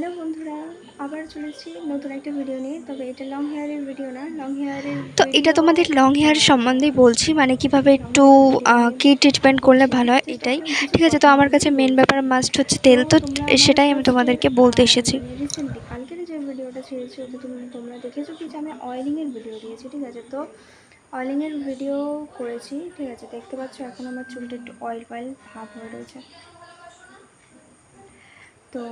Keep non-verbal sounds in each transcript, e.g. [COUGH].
Hello বন্ধুরা আবার চলেছি নতুন একটা ভিডিও নিয়ে। তবে এটা লং হেয়ারের ভিডিও না লং হেয়ারের তো এটা তোমাদের লং হেয়ার সম্বন্ধেই বলছি মানে কীভাবে একটু কি ট্রিটমেন্ট করলে ভালো হয় এটাই। ঠিক আছে তো আমার কাছে মেন ব্যাপার মাস্ট হচ্ছে তেল তো সেটাই আমি তোমাদেরকে বলতে এসেছি। রিসেন্টলি কালকের যে ভিডিওটা ছেড়েছি ওটা তুমি তোমরা দেখেছ কি যে আমি অয়েলিংয়ের ভিডিও দিয়েছি ঠিক আছে? তো অয়েলিংয়ের ভিডিও করেছি ঠিক আছে? দেখতে পাচ্ছ এখন আমার চুলটা একটু অয়েল অয়েল ভাব হয়ে রয়েছে। তো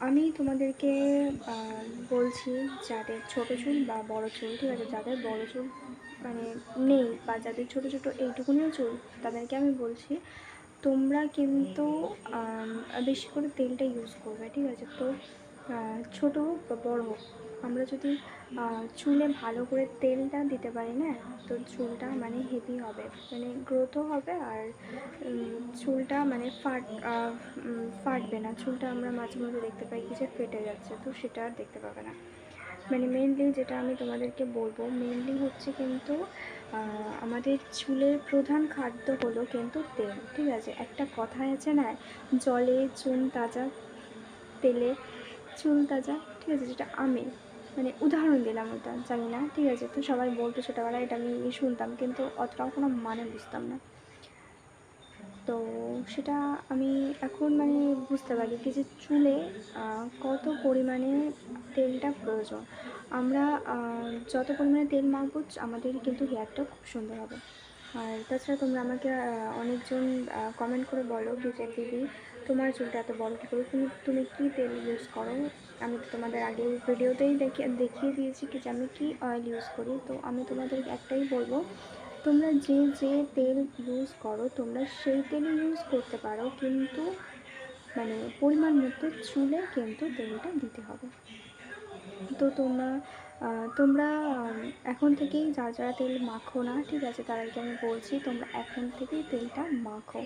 আমি তোমাদেরকে বলছি যাদের ছোটো চুল বা বড় চুল, ঠিক আছে? যাদের বড় চুল মানে নেই বা যাদের ছোটো ছোটো এইটুকুনিও চুল, তাদেরকে আমি বলছি, তোমরা কিন্তু বেশি করে তেলটা ইউজ করবে, ঠিক আছে? তো ছোটো হোক বা বড়ো হোক আমরা যদি চুলে ভালো করে তেলটা দিতে পারি না, তো চুলটা মানে হেভি হবে। মানে গ্রোথও হবে আর চুলটা মানে ফাট ফাটবে না। চুলটা আমরা মাঝে মাঝে দেখতে পাই যে ফেটে যাচ্ছে, তো সেটা আর দেখতে পাবে না। মানে মেনলি যেটা আমি তোমাদেরকে বলব মেনলি হচ্ছে কিন্তু আমাদের চুলের প্রধান খাদ্য হলো কিন্তু তেল, ঠিক আছে? একটা কথা আছে না, জলে চুন তাজা, তেলে চুল তাজা, ঠিক আছে? যেটা আমি মানে উদাহরণ দিলাম ওটা, জানি না, ঠিক আছে, তো সবাই বলতো ছোটোবেলায় এটা আমি শুনতাম, কিন্তু অতটাও কোনো মানে বুঝতাম না। তো সেটা আমি এখন মানে বুঝতে পারি কি যে চুলে কত পরিমাণে তেলটা প্রয়োজন। আমরা যত পরিমাণে তেল মাখবো, আমাদের কিন্তু হেয়ারটা খুব সুন্দর হবে। আর তাছাড়া তোমরা আমাকে অনেকজন কমেন্ট করে বলো কি যে, দিদি, তোমার চুলটা এত বড় কী করে? তুমি তুমি কী তেল ইউজ করো? আমি তো তোমাদের আগে ভিডিওতেই দেখে, দেখিয়ে দিয়েছি কি যে আমি কী অয়েল ইউজ করি। তো আমি তোমাদের একটাই বলব, তোমরা যে যে তেল ইউজ করো, তোমরা সেই তেলই ইউজ করতে পারো, কিন্তু মানে পরিমাণ মতো চুলে কিন্তু তেলটা দিতে হবে। তো তোমরা তোমরা এখন থেকেই যারা যারা তেল মাখো না, ঠিক আছে, তাদেরকে আমি বলছি, তোমরা এখন থেকেই তেলটা মাখো।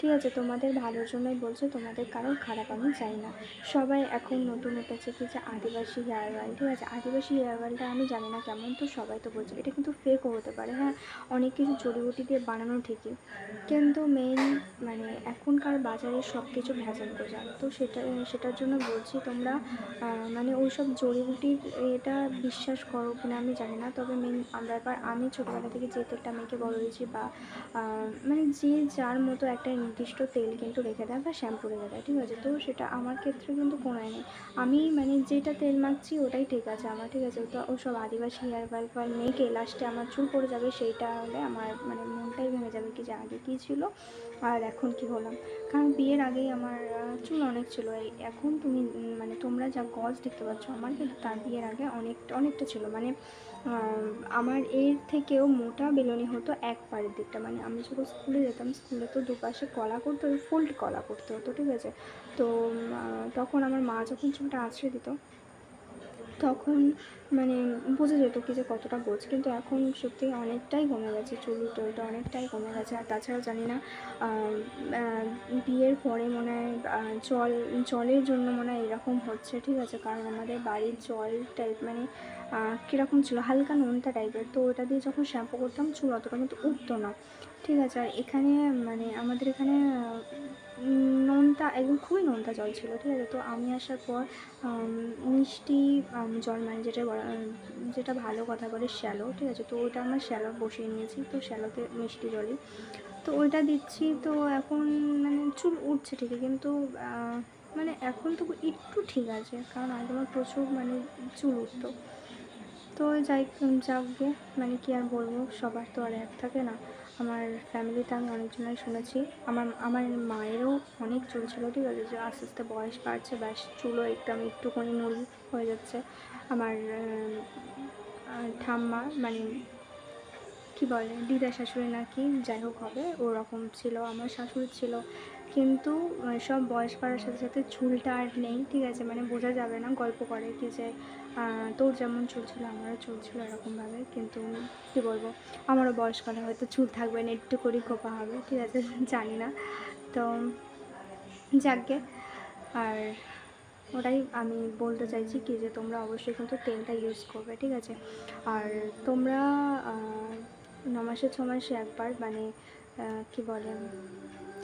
ঠিক আছে, তোমাদের ভালোর জন্যই বলছো, তোমাদের কারোর খারাপ আমি চাই না। সবাই এখন নতুন উঠেছে কি যে আদিবাসী হেয়ার অয়েল ঠিক আছে। আদিবাসী হেয়ার অয়েলটা আমি জানি না কেমন, তো সবাই তো বলছে, এটা কিন্তু ফেকও হতে পারে হ্যাঁ অনেক কিছু জড়িবুটি দিয়ে বানানো ঠিকই। কিন্তু মেন মানে এখনকার বাজারে সব কিছু ভেজাল গোজাল তো সেটা, সেটার জন্য বলছি তোমরা মানে ওই সব জড়িবুটির এটা বিশ্বাস করো কিনা আমি জানি না, তবে মেন ব্যাপার আমি ছোটোবেলা থেকে যে তেলটা মেখে বড় হয়েছি বা মানে যে যার মতো একটা নির্দিষ্ট তেল কিন্তু রেখে দেয় বা শ্যাম্পু রেখে দেয়, ঠিক আছে? তো সেটা আমার ক্ষেত্রে কিন্তু কোনো নেই। আমি মানে যেটা তেল মাখছি ওটাই ঠিক আছে আমার, ঠিক আছে? তো ওসব আদিবাসী হেয়ার অয়েল ফয়েল মেখে লাস্টে আমার চুল পড়ে যাবে সেইটা হলে আমার মানে মনটাই ভেঙে যাবে কি যে আগে কী ছিল আর এখন কি হলাম। কারণ বিয়ের আগেই আমার চুল অনেক ছিল। এখন তুমি মানে তোমরা যা গজ দেখতে পাচ্ছ, আমার কিন্তু তার বিয়ের আগে অনেকটা অনেকটা ছিল। মানে আমার এর থেকেও মোটা বেলুনি হতো এক পাড়ের দিকটা। মানে আমি যখন স্কুলে যেতাম স্কুলে তো দুপাশে কলা করতে ফোল্ড কলা করতে হতো ঠিক আছে। তো তখন আমার মা যখন চুলটা আঁচড়ে দিত, তখন মানে বোঝা যেত কি যে কতটা বোঝ। কিন্তু এখন সত্যি অনেকটাই কমে গেছে, চুল টুলটা অনেকটাই কমে গেছে। আর তাছাড়া জানি না বিয়ের পরে মনে হয় জল, জলের জন্য মনে হয় এরকম হচ্ছে, ঠিক আছে? কারণ আমাদের বাড়ির জল টাইপ মানে কীরকম ছিল? হালকা নোনতা টাইপের তো ওটা দিয়ে যখন শ্যাম্পু করতাম, চুল অতটা কিন্তু উঠতো না। ঠিক আছে, আর এখানে মানে আমাদের এখানে নোনতা, একদম খুবই নোনতা জল ছিল, ঠিক আছে? তো আমি আসার পর মিষ্টি জল মানে যেটা যেটা ভালো কথা বলে শ্যালো ঠিক আছে? তো ওটা আমরা শ্যালো বসিয়ে নিয়েছি, তো শ্যালোতে মিষ্টি জলই। তো ওইটা দিচ্ছি, তো এখন মানে চুল উঠছে ঠিকই, কিন্তু মানে এখন তো একটু ঠিক আছে, কারণ আগে আমার প্রচুর মানে চুল উঠতো। তো যাই যাক গে মানে কি আর বলব, সবার তো আর এক থাকে না। আমার ফ্যামিলিতে আমি অনেকজনের শুনেছি। আমার আমার মায়েরও অনেক চুল ছিল, ঠিক আছে? যে আস্তে আস্তে বয়স বাড়ছে, ব্যাস, চুলও একদম একটুখানি নুল হয়ে যাচ্ছে। আমার ঠাম্মা মানে কি বলে, দিদা শাশুড়ি নাকি, যাই হোক হবে, ওরকম ছিল, আমার শাশুড়ি ছিল। কিন্তু সব বয়স বাড়ার সাথে সাথে চুলটা আর নেই, ঠিক আছে? মানে বোঝা যাবে না গল্প করে কি যে তোর যেমন চুল ছিল, আমারও চুল ছিল এরকমভাবে। কিন্তু কী বলব, আমারও বয়সকালে হয়তো চুল থাকবে না, একটু করে খোপা হবে, ঠিক আছে? [LAUGHS] জানি না। তো, যাকগে। আর ওটাই আমি বলতে চাইছি কি যে, তোমরা অবশ্যই কিন্তু তেলটা ইউজ করবে, ঠিক আছে? আর তোমরা ন মাসে ছ মাসে একবার মানে কি বলে?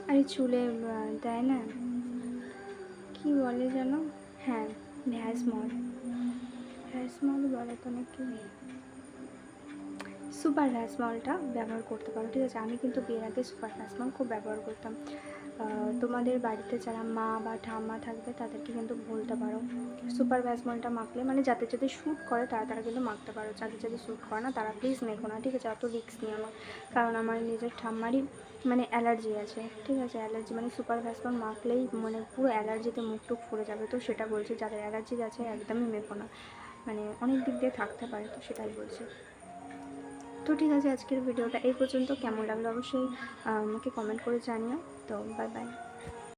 আরে চুলে দেয় না। কি বলে যেন? হ্যাঁ ভ্যাসমল ভ্যাসমল বলে তো নাকি সুপার ভ্যাসমলটা ব্যবহার করতে পারো, ঠিক আছে? আমি কিন্তু বিয়ের আগে সুপার ভ্যাসমল খুব ব্যবহার করতাম। তোমাদের বাড়িতে যারা মা বা ঠাম্মা থাকবে, তাদেরকে কিন্তু বলতে পারো। সুপার ভ্যাসমলটা মাখলে মানে যাদের যাদের শ্যুট করে, তারা তারা কিন্তু মাখতে পারো। যাদের যাদের শ্যুট করে না, তারা প্লিজ মেখো না, ঠিক আছে? অত রিস্ক নিও না। কারণ আমার নিজের ঠাম্মারই মানে অ্যালার্জি আছে, ঠিক আছে? অ্যালার্জি মানে সুপার ভ্যাসমল মাখলেই মানে পুরো অ্যালার্জিতে মুখ টুক ফুলে যাবে। তো সেটা বলছি, যাদের অ্যালার্জি আছে, একদমই মেখো না। মানে অনেক দিক দিয়ে থাকতে পারে, তো সেটাই বলছি। তো ঠিক আছে, আজকের ভিডিওটা এই পর্যন্ত। কেমন লাগল অবশ্যই আমাকে কমেন্ট করে জানিও। তো বাই বাই